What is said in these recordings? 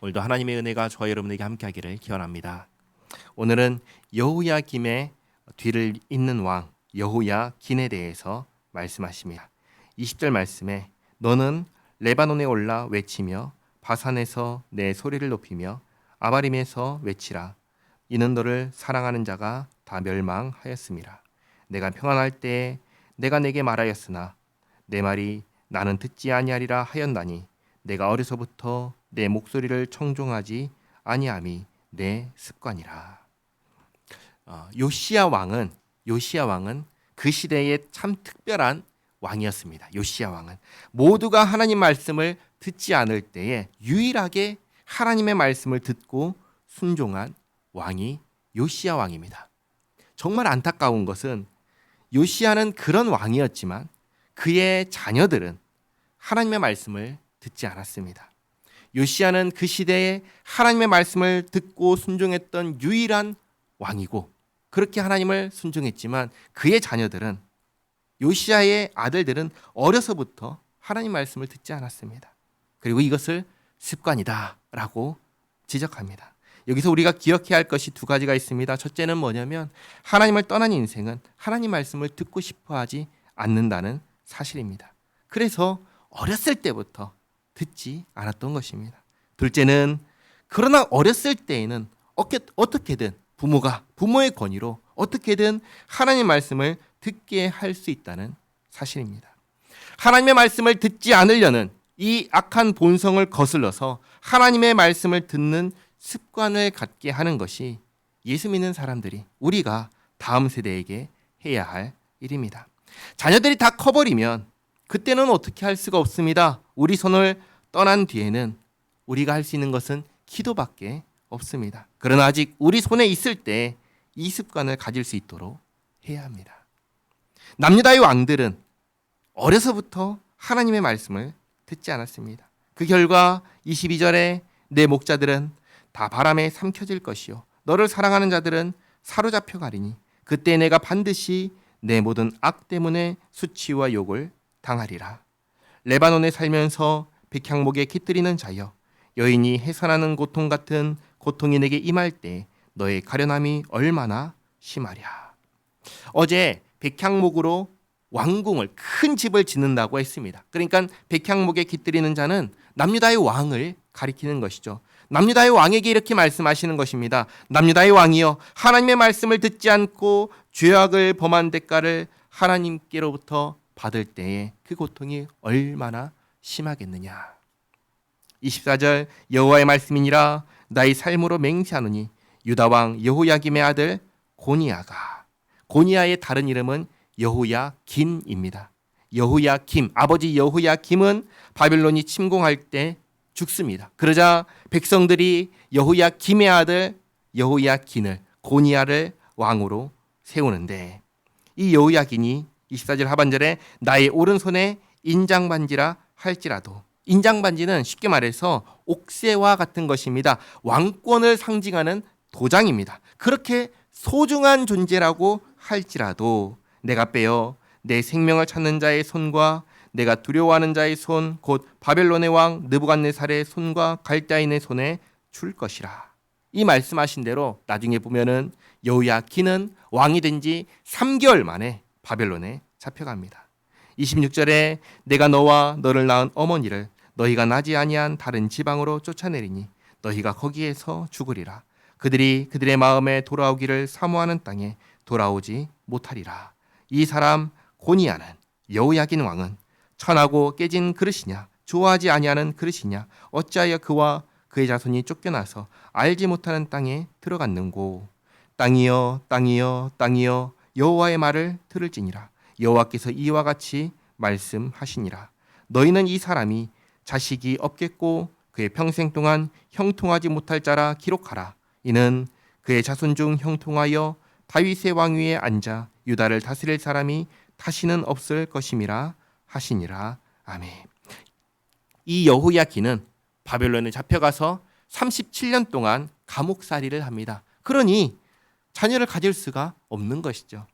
오늘도 하나님의 은혜가 저와 여러분에게 함께하기를 기원합니다. 오늘은 여호야 김의 뒤를 잇는 왕 여호야 긴에 대해서 말씀하십니다. 20절 말씀에 너는 레바논에 올라 외치며 바산에서 내 소리를 높이며 아바림에서 외치라 이는 너를 사랑하는 자가 다 멸망하였습니다. 내가 평안할 때에 내가 내게 말하였으나 내 말이 나는 듣지 아니하리라 하였나니 내가 어려서부터 내 목소리를 청종하지 아니함이 내 습관이라. 어, 요시야 왕은 요시야 왕은 그 시대에 참 특별한 왕이었습니다. 요시야 왕은 모두가 하나님 말씀을 듣지 않을 때에 유일하게 하나님의 말씀을 듣고 순종한 왕이 요시야 왕입니다. 정말 안타까운 것은 요시야는 그런 왕이었지만 그의 자녀들은 하나님의 말씀을 듣지 않았습니다. 요시야는 그 시대에 하나님의 말씀을 듣고 순종했던 유일한 왕이고 그렇게 하나님을 순종했지만 그의 자녀들은 요시야의 아들들은 어려서부터 하나님 말씀을 듣지 않았습니다. 그리고 이것을 습관이다라고 지적합니다. 여기서 우리가 기억해야 할 것이 두 가지가 있습니다. 첫째는 뭐냐면 하나님을 떠난 인생은 하나님 말씀을 듣고 싶어 하지 않는다는 사실입니다. 그래서 어렸을 때부터 듣지 않았던 것입니다. 둘째는 그러나 어렸을 때에는 어떻게든 부모가 부모의 권위로 어떻게든 하나님 말씀을 듣게 할 수 있다는 사실입니다. 하나님의 말씀을 듣지 않으려는 이 악한 본성을 거슬러서 하나님의 말씀을 듣는 습관을 갖게 하는 것이 예수 믿는 사람들이 우리가 다음 세대에게 해야 할 일입니다. 자녀들이 다 커버리면 그때는 어떻게 할 수가 없습니다. 우리 손을 떠난 뒤에는 우리가 할 수 있는 것은 기도밖에 없습니다. 그러나 아직 우리 손에 있을 때 이 습관을 가질 수 있도록 해야 합니다. 남유다의 왕들은 어려서부터 하나님의 말씀을 듣지 않았습니다. 그 결과 22절에 내 목자들은 다 바람에 삼켜질 것이요 너를 사랑하는 자들은 사로잡혀 가리니 그때 내가 반드시 내 모든 악 때문에 수치와 욕을 당하리라. 레바논에 살면서 백향목에 깃들이는 자여 여인이 해산하는 고통 같은 고통이 내게 임할 때 너의 가련함이 얼마나 심하랴. 어제 백향목으로 왕궁을 큰 집을 짓는다고 했습니다. 그러니까 백향목에 깃들이는 자는 남유다의 왕을 가리키는 것이죠. 남유다의 왕에게 이렇게 말씀하시는 것입니다. 남유다의 왕이여 하나님의 말씀을 듣지 않고 죄악을 범한 대가를 하나님께로부터 받을 때에 그 고통이 얼마나 심하겠느냐. 24절 여호와의 말씀이니라 나의 삶으로 맹세하노니 유다 왕 여호야김의 아들 고니아가 고니아의 다른 이름은 여호야긴입니다. 여호야 김 아버지 여호야 김은 바벨론이 침공할 때 죽습니다. 그러자 백성들이 여호야 김의 아들 여호야 긴을 고니아를 왕으로 세우는데 이 여호야 긴이 24절 하반절에 나의 오른손에 인장반지라 할지라도 인장반지는 쉽게 말해서 옥새와 같은 것입니다. 왕권을 상징하는 도장입니다. 그렇게 소중한 존재라고 할지라도 내가 빼어 내 생명을 찾는 자의 손과 내가 두려워하는 자의 손 곧 바벨론의 왕 느부갓네살의 손과 갈대인의 손에 줄 것이라. 이 말씀하신 대로 나중에 보면은 여호야키는 왕이 된 지 3개월 만에 바벨론에 잡혀갑니다. 26절에 내가 너와 너를 낳은 어머니를 너희가 나지 아니한 다른 지방으로 쫓아내리니 너희가 거기에서 죽으리라. 그들이 그들의 마음에 돌아오기를 사모하는 땅에 돌아오지 못하리라. 이 사람 고니아는 여호야긴 왕은 천하고 깨진 그릇이냐 좋아하지 아니하는 그릇이냐 어찌하여 그와 그의 자손이 쫓겨나서 알지 못하는 땅에 들어갔는고 땅이여 땅이여 땅이여 여호와의 말을 들을지니라 여호와께서 이와 같이 말씀하시니라 너희는 이 사람이 자식이 없겠고 그의 평생 동안 형통하지 못할 자라 기록하라 이는 그의 자손 중 형통하여 다윗의 왕위에 앉아 유다를 다스릴 사람이 다시는 없을 것임이라 하시니라 아멘. 이 여호야기는 바벨론에 잡혀가서 37년 동안 감옥살이를 합니다. 그러니 자녀를 가질 수가 없는 것이죠.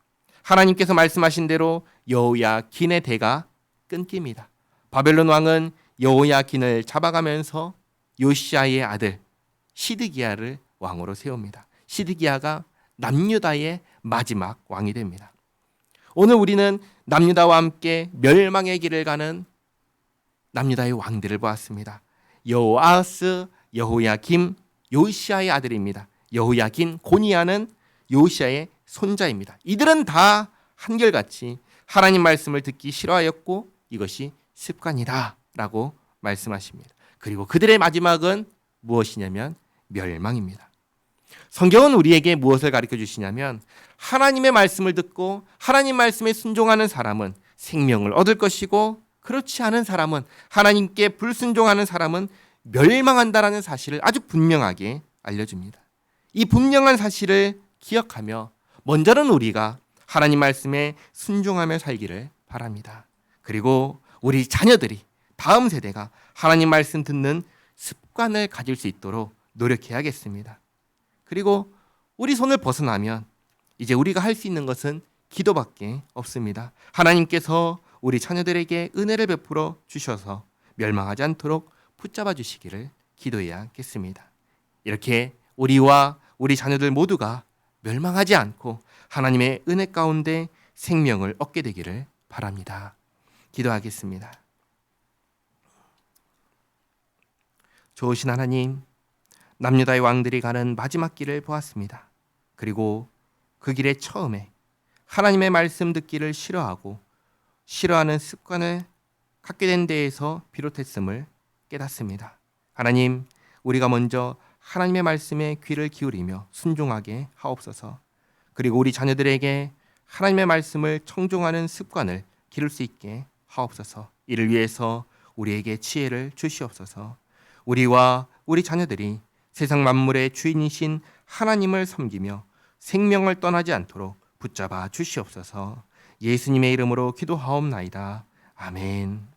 하나님께서 말씀하신 대로 여호야긴의 대가 끊깁니다. 바벨론 왕은 여호야긴을 잡아가면서 요시아의 아들 시드기야를 왕으로 세웁니다. 시드기야가 남유다의 마지막 왕이 됩니다. 오늘 우리는 남유다와 함께 멸망의 길을 가는 남유다의 왕들을 보았습니다. 여호아스, 여호야김, 요시아의 아들입니다. 여호야긴, 고니아는 요시아의 손자입니다. 이들은 다 한결같이 하나님 말씀을 듣기 싫어하였고 이것이 습관이다라고 말씀하십니다. 그리고 그들의 마지막은 무엇이냐면 멸망입니다. 성경은 우리에게 무엇을 가르쳐 주시냐면 하나님의 말씀을 듣고 하나님 말씀에 순종하는 사람은 생명을 얻을 것이고 그렇지 않은 사람은 하나님께 불순종하는 사람은 멸망한다라는 사실을 아주 분명하게 알려줍니다. 이 분명한 사실을 기억하며 먼저는 우리가 하나님 말씀에 순종하며 살기를 바랍니다. 그리고 우리 자녀들이 다음 세대가 하나님 말씀 듣는 습관을 가질 수 있도록 노력해야겠습니다. 그리고 우리 손을 벗어나면 이제 우리가 할 수 있는 것은 기도밖에 없습니다. 하나님께서 우리 자녀들에게 은혜를 베풀어 주셔서 멸망하지 않도록 붙잡아 주시기를 기도해야겠습니다. 이렇게 우리와 우리 자녀들 모두가 멸망하지 않고 하나님의 은혜 가운데 생명을 얻게 되기를 바랍니다. 기도하겠습니다. 좋으신 하나님, 남유다의 왕들이 가는 마지막 길을 보았습니다. 그리고 그 길의 처음에 하나님의 말씀 듣기를 싫어하고 싫어하는 습관을 갖게 된 데에서 비롯했음을 깨닫습니다. 하나님, 우리가 먼저 하나님의 말씀에 귀를 기울이며 순종하게 하옵소서. 그리고 우리 자녀들에게 하나님의 말씀을 청종하는 습관을 기를 수 있게 하옵소서. 이를 위해서 우리에게 지혜를 주시옵소서. 우리와 우리 자녀들이 세상 만물의 주인이신 하나님을 섬기며 생명을 떠나지 않도록 붙잡아 주시옵소서. 예수님의 이름으로 기도하옵나이다. 아멘.